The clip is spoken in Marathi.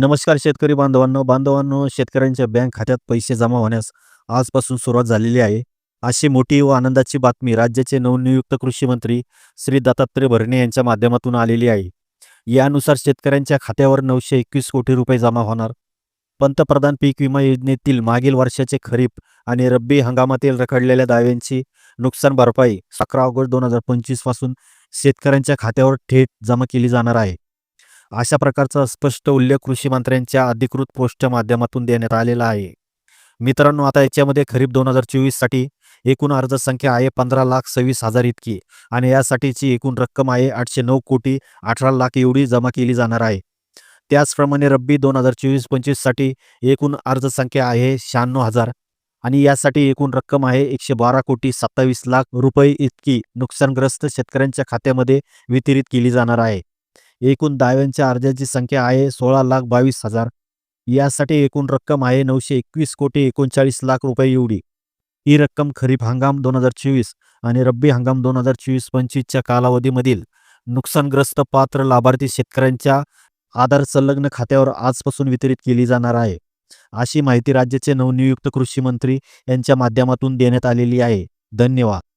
नमस्कार शेतकरी बांधवांनो. बांधवांनो शेतकऱ्यांच्या बँक खात्यात पैसे जमा होण्यास आजपासून सुरुवात झालेली आहे. अशी मोठी व आनंदाची बातमी राज्याचे नवनियुक्त कृषी मंत्री श्री दत्तात्रय भरणे यांच्या माध्यमातून आलेली आहे. यानुसार शेतकऱ्यांच्या खात्यावर नऊशे एकवीस कोटी रुपये जमा होणार. पंतप्रधान पीक विमा योजनेतील मागील वर्षाचे खरीप आणि रब्बी हंगामातील रखडलेल्या दाव्यांची नुकसान भरपाई अकरा ऑगस्ट दोन हजार पंचवीसपासून शेतकऱ्यांच्या खात्यावर थेट जमा केली जाणार आहे. अशा प्रकारचा स्पष्ट उल्लेख कृषी मंत्र्यांच्या अधिकृत पोस्टच्या माध्यमातून देण्यात आलेला आहे. मित्रांनो आता याच्यामध्ये खरीप दोन हजार चोवीससाठी एकूण अर्ज संख्या आहे पंधरा लाख सव्वीस हजार इतकी आणि यासाठीची एकूण रक्कम आहे आठशे नऊ कोटी अठरा लाख एवढी जमा केली जाणार आहे. त्याचप्रमाणे रब्बी दोन हजार चोवीस पंचवीससाठी एकूण अर्ज संख्या आहे शहाण्णव हजार आणि यासाठी एकूण रक्कम आहे एकशे बारा कोटी सत्तावीस लाख रुपये इतकी नुकसानग्रस्त शेतकऱ्यांच्या खात्यामध्ये वितरित केली जाणार आहे. एकूण दाव्यांच्या अर्जाची संख्या आहे सोळा लाख बावीस हजार. यासाठी एकूण रक्कम आहे नऊशे एकवीस कोटी एकोणचाळीस लाख रुपये एवढी. ही रक्कम खरीप हंगाम दोन हजार चोवीस आणि रब्बी हंगाम दोन हजार चोवीस पंचवीसच्या कालावधीमधील नुकसानग्रस्त पात्र लाभार्थी शेतकऱ्यांच्या आधार संलग्न खात्यावर आजपासून वितरित केली जाणार आहे. अशी माहिती राज्याचे नवनियुक्त कृषी मंत्री यांच्या माध्यमातून देण्यात आलेली आहे. धन्यवाद.